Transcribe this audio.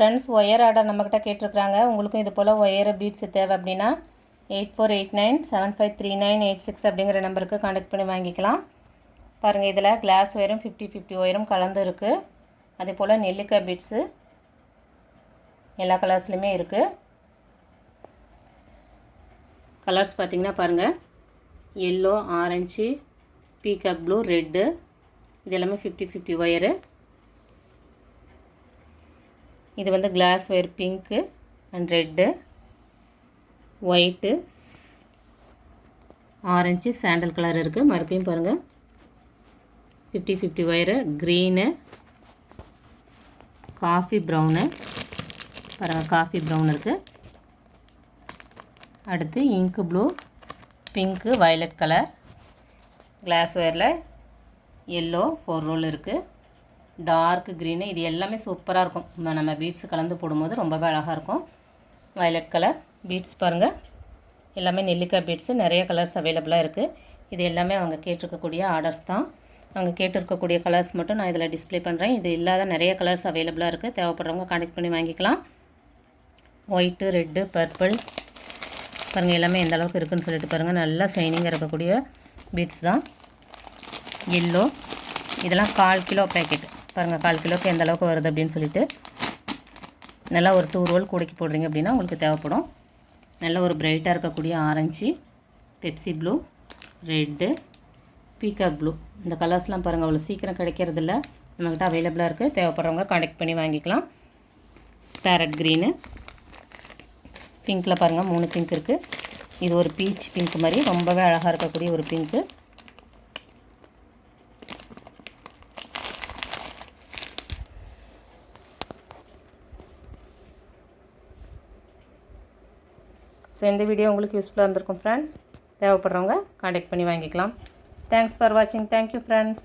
Friends wire order நம்மக்கிட்ட கேட்டிருக்கிறாங்க. உங்களுக்கும் இது போல் ஒயர் பீட்ஸ் தேவை அப்படின்னா eight four eight nine seven five three nine eight six அப்படிங்கிற நம்பருக்கு காண்டாக்ட் பண்ணி வாங்கிக்கலாம். பாருங்கள் இதில் கிளாஸ் ஒயரும் ஃபிஃப்டி ஃபிஃப்டி ஒயரும் கலந்து இருக்குது அதே போல் நெல்லிக்காய் பீட்ஸு எல்லா கலர்ஸ்லையுமே இருக்குது கலர்ஸ் பார்த்திங்கன்னா பாருங்கள் yellow orange peacock blue red இது எல்லாமே ஃபிஃப்டி ஃபிஃப்டி ஒயரு இது வந்து glass wire pink and red white orange sandal colour இருக்குது மறுபடியும் பாருங்கள் fifty fifty wire green coffee brown பாருங்கள் காஃபி ப்ரௌன் இருக்குது அடுத்து இங்கு blue pink violet colour glass ஒயரில் yellow four roll இருக்குது டார்க் க்ரீனு இது எல்லாமே சூப்பராக இருக்கும். நம்ம- பீட்ஸ் கலந்து போடும்போது ரொம்பவே அழகாக இருக்கும். வயலட் கலர் பீட்ஸ் பாருங்கள் எல்லாமே நெல்லிக்காய் பீட்ஸு நிறைய கலர்ஸ் அவைலபிளாக இருக்குது இது எல்லாமே அவங்க கேட்டிருக்கக்கூடிய ஆர்டர்ஸ் தான். அவங்க கேட்டிருக்கக்கூடிய கலர்ஸ் மட்டும் நான் இதில் டிஸ்ப்ளே பண்ணுறேன் இது இல்லாத நிறைய கலர்ஸ் அவைலபிளாக இருக்குது தேவைப்படுறவங்க கான்டெக்ட் பண்ணி வாங்கிக்கலாம். ஒயிட்டு ரெட்டு பர்பிள் பாருங்கள் எல்லாமே எந்த அளவுக்கு இருக்குன்னு சொல்லிட்டு பாருங்கள் நல்லா ஷைனிங்காக இருக்கக்கூடிய பீட்ஸ் தான். எல்லோ இதெல்லாம் கால் கிலோ பேக்கெட் பாருங்கள் கால் கிலோக்கு எந்த அளவுக்கு வருது அப்படின்னு சொல்லிட்டு நல்லா ஒரு டூ ரோல் கூடைக்கு போடுறீங்க அப்படின்னா உங்களுக்கு தேவைப்படும். நல்ல ஒரு பிரைட்டாக இருக்கக்கூடிய orange Pepsi blue red peacock blue இந்த கலர்ஸ்லாம் பாருங்கள் அவ்வளோ சீக்கிரம் கிடைக்கிறதில்ல. நம்மக்கிட்ட அவைலபிளாக இருக்குது தேவைப்படுறவங்க கான்டெக்ட் பண்ணி வாங்கிக்கலாம். பேரட் க்ரீனு பிங்க்கில் பாருங்கள் மூணு பிங்க் இருக்குது இது ஒரு பீச் பிங்க் மாதிரி ரொம்பவே அழகாக இருக்கக்கூடிய ஒரு பிங்க்கு ஸோ இந்த வீடியோ உங்களுக்கு யூஸ்ஃபுல்லாக இருந்திருக்கும் ஃப்ரெண்ட்ஸ் தேவைப்படுறவங்க காண்டாக்ட் பண்ணி வாங்கிக்கலாம். தேங்க்ஸ் ஃபார் வாட்சிங் தேங்க்யூ ஃப்ரெண்ட்ஸ்